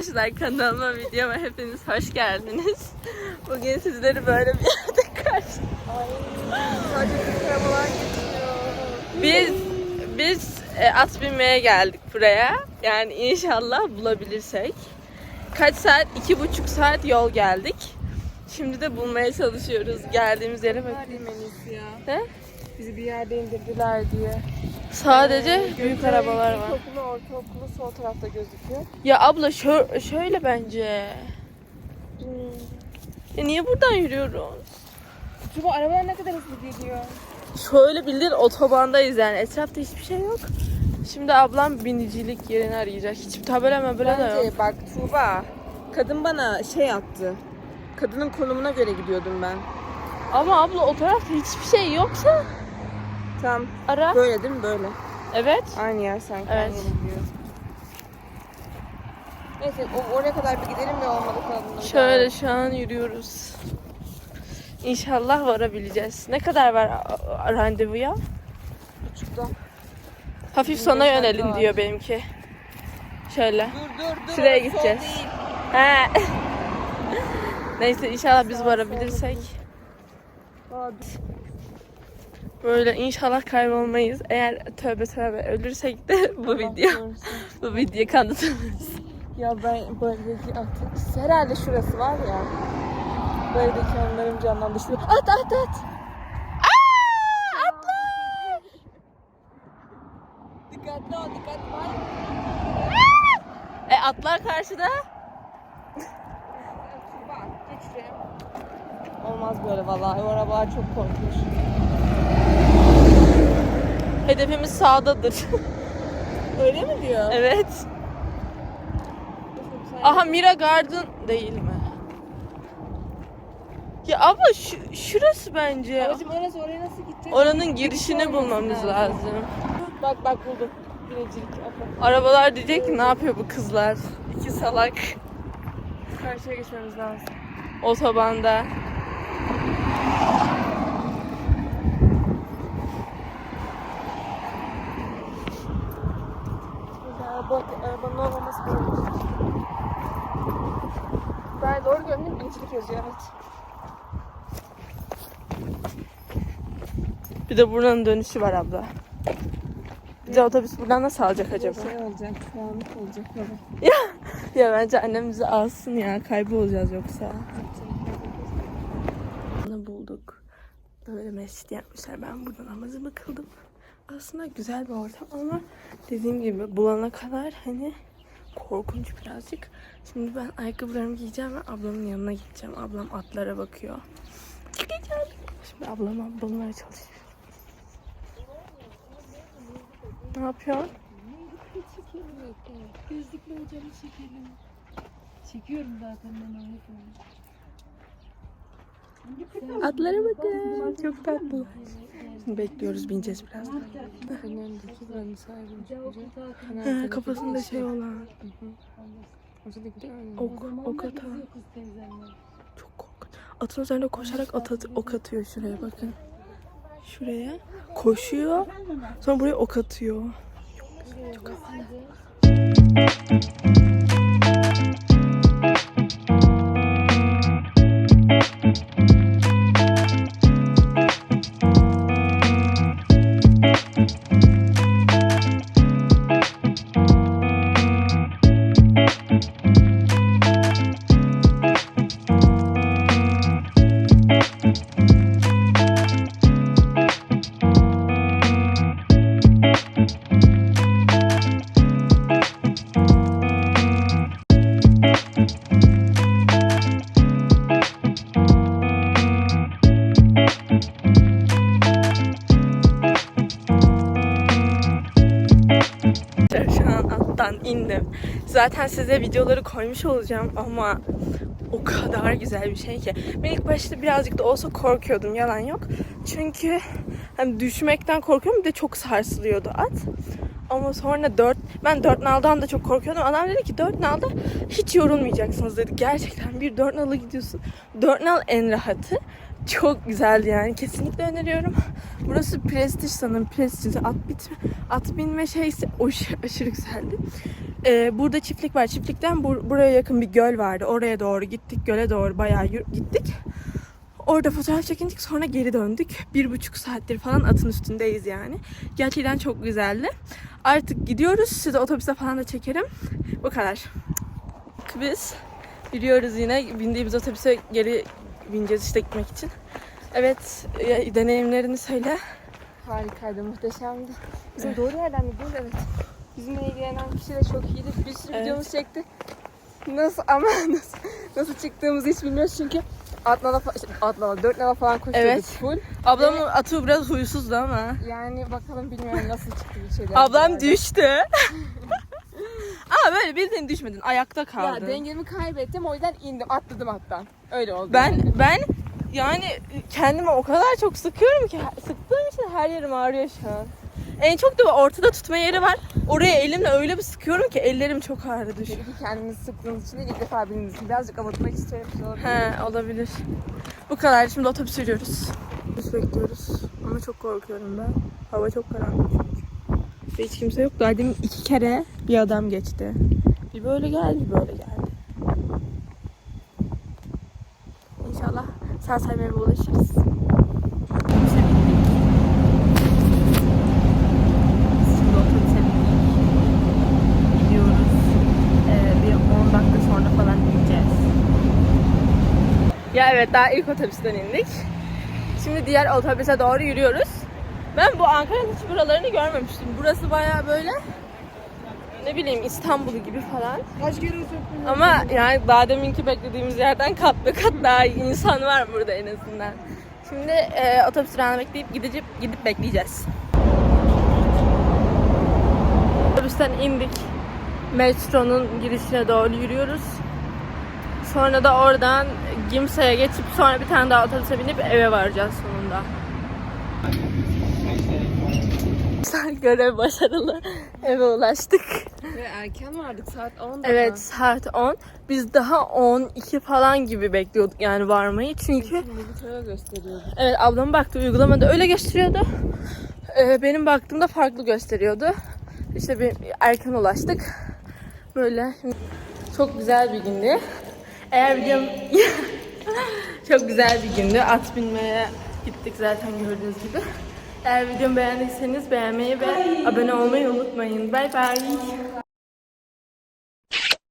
Arkadaşlar kanalıma videoma hepiniz hoş geldiniz. Bugün sizleri böyle bir yerde karşı. Biz biz e, at binmeye geldik buraya. Yani inşallah bulabilirsek. Kaç saat? iki buçuk saat yol geldik. Şimdi de bulmaya çalışıyoruz. Geldiğimiz yere iyisi ya. He? Bizi bir yerde indirdiler diye. Sadece büyük arabalar var. İlkokulu, ortaokulu sol tarafta gözüküyor. Ya abla şö- şöyle bence. Ya niye buradan yürüyoruz? Şu arabalar ne kadar hızlı geliyor. Şöyle bildiğin otobandayız yani. Etrafta hiçbir şey yok. Şimdi ablam binicilik yerini arayacak. Hiçbir tabela mebela da yok. Bence bak Tuğba. Kadın bana şey attı. Kadının konumuna göre gidiyordum ben. Ama abla o tarafta hiçbir şey yoksa Tam ara. böyle değil mi böyle? Evet. Aynı yer sanki. Evet. Neyse o, oraya kadar bir gidelim de olmadı kadınlar. Şöyle şu an yürüyoruz. İnşallah varabileceğiz. Ne kadar var randevuya? Buçukta. Hafif sona Yirmi beş yönelin dakika diyor benimki. Şöyle. Dur dur dur. Şuraya gideceğiz. He. Neyse inşallah biz varabilirsek. Aa, Böyle inşallah kaybolmayız. Eğer tövbe tövbe ölürsek de bu video bu video kanıtımız. Ya ben böyledeki at. Herhalde şurası var ya. Böyledeki anlarım canlandı. Şu at at at. Atla! Dikkatli ol dikkatli. E atlar karşıda. Olmaz böyle vallahi. O arabalar çok korkunç. Hedefimiz sağdadır. Öyle mi diyor? evet. Aha Mira Garden değil mi? Ya abla şu, şurası bence. Babacım orası oraya nasıl gideceğiz? Oranın girişini bulmamız lazım. Bak bak buldum. Binecilik. Apa. Arabalar diyecek ki ne yapıyor bu kızlar? İki salak Karşıya geçmemiz lazım. otobanda. Burada araba, arabanın olmaması gerekiyor. Ben doğru gördüm binicilik yazıyor evet. Bir de buranın dönüşü var abla. Bir de otobüs buradan nasıl alacak acaba? Şey olacak, karanlık olacak baba. Ya bence annem bizi alsın ya. Kaybolacağız yoksa. Bunu bulduk. Böyle mescit yapmışlar. Ben burada namazımı kıldım. Aslında güzel bir ortam ama dediğim gibi bulana kadar hani korkunç birazcık. Şimdi ben ayakkabılarımı giyeceğim ve ablamın yanına gideceğim. Ablam atlara bakıyor. Çıkacağım. Şimdi ablama bulmaya çalışıyorum. Ne yapıyorsun? Gözlüklü hocamı çekelim. Çekiyorum zaten ben onu. Atlara bakın. Çok tatlı. Bekliyoruz bineceğiz birazdan. Kafasında şey olan. Ok, ok ata. Kız teyzemler. Çok korkunç. Atın üzerinde koşarak at, at- ok atıyor şuraya bakın. Şuraya koşuyor. Sonra buraya ok atıyor. Çok havalı. An attan indim. Zaten size videoları koymuş olacağım ama o kadar güzel bir şey ki. Ben ilk başta birazcık da olsa korkuyordum yalan yok. Çünkü hani düşmekten korkuyorum bir de çok sarsılıyordu at. Ama sonra dört, ben dört naldan da çok korkuyordum. Adam dedi ki dört nalda hiç yorulmayacaksınız dedi. Gerçekten bir dört nala gidiyorsun. Dört nal en rahatı. Çok güzeldi yani. Kesinlikle öneriyorum. Burası prestij sanırım. Prestij. At, bit, at binme şeysi o aşırı güzeldi. Ee, burada çiftlik var. Çiftlikten bur- buraya yakın bir göl vardı. Oraya doğru gittik. Göle doğru bayağı gittik. Orada fotoğraf çekindik sonra geri döndük. Bir buçuk saattir falan atın üstündeyiz yani. Gerçekten çok güzeldi. Artık gidiyoruz. Size otobüse falan da çekerim. Bu kadar. Biz yürüyoruz yine. Bindiğimiz otobüse geri bineceğiz işte gitmek için. Evet, e, deneyimlerini söyle. Harikaydı, muhteşemdi. Bizim doğru yerden mi gidiyoruz? Evet. Bizimle ilgilenen kişi de çok iyiydi. Bir sürü Evet. videomuz çekti. Nasıl ama nasıl, nasıl çıktığımızı hiç bilmiyoruz çünkü şey, Adnan'a, dört nala falan koşuyorduk Evet. full. Ablamın atı biraz huysuzdu ama. Yani bakalım bilmiyorum nasıl çıktı bir şeyler. Ablam düştü. Ama böyle bildiğin düşmedin. Ayakta Ya kaldın. dengemi kaybettim o yüzden indim atladım hatta. Öyle oldu. ben yani. ben yani kendimi o kadar çok sıkıyorum ki sıktığım için her yerim ağrıyor şu an. En çok da ortada tutma yeri var. Oraya elimle öyle bir sıkıyorum ki ellerim çok ağrıdı şu an. Belki kendinizi sıktığınız için değil ilk defa için birazcık avutmak istiyorum. Şey olabilir. He olabilir. Bu kadar. Şimdi otobüs sürüyoruz. Otobüs bekliyoruz. Ama çok korkuyorum ben. Hava çok karanlık. Ve hiç kimse yok. Daha demin iki kere bir adam geçti. Bir böyle geldi, bir böyle geldi. İnşallah sağ salimine ulaşırız. Ee, bir 10 dakika sonra falan ineceğiz. Ya evet daha ilk otobüsten indik. Şimdi diğer otobüse doğru yürüyoruz. Ben bu Ankara'nın hiç buralarını görmemiştim. Burası baya böyle ne bileyim İstanbul gibi falan. Kaç kere Ama yani daha deminki beklediğimiz yerden kat be kat daha iyi insan var burada en azından. Şimdi e, otobüs durağına bekleyip gidip gidip bekleyeceğiz. Otobüsten indik. Metronun girişine doğru yürüyoruz. Sonra da oradan Gimsa'ya geçip sonra bir tane daha otobüse binip eve varacağız sonunda. Görev başarılı. Eve ulaştık. Ve erken vardık saat 10'da. Evet saat 10. Biz daha 12 falan gibi bekliyorduk yani varmayı. Çünkü gösteriyordu. evet ablam baktı uygulamada öyle gösteriyordu. Ee, benim baktığımda farklı gösteriyordu. İşte bir erken ulaştık. Böyle çok güzel bir gündü. Eğer videom çok güzel bir gündü. At binmeye gittik zaten gördüğünüz gibi. Eğer videomu beğendiyseniz beğenmeyi ve abone olmayı unutmayın. Bay bay.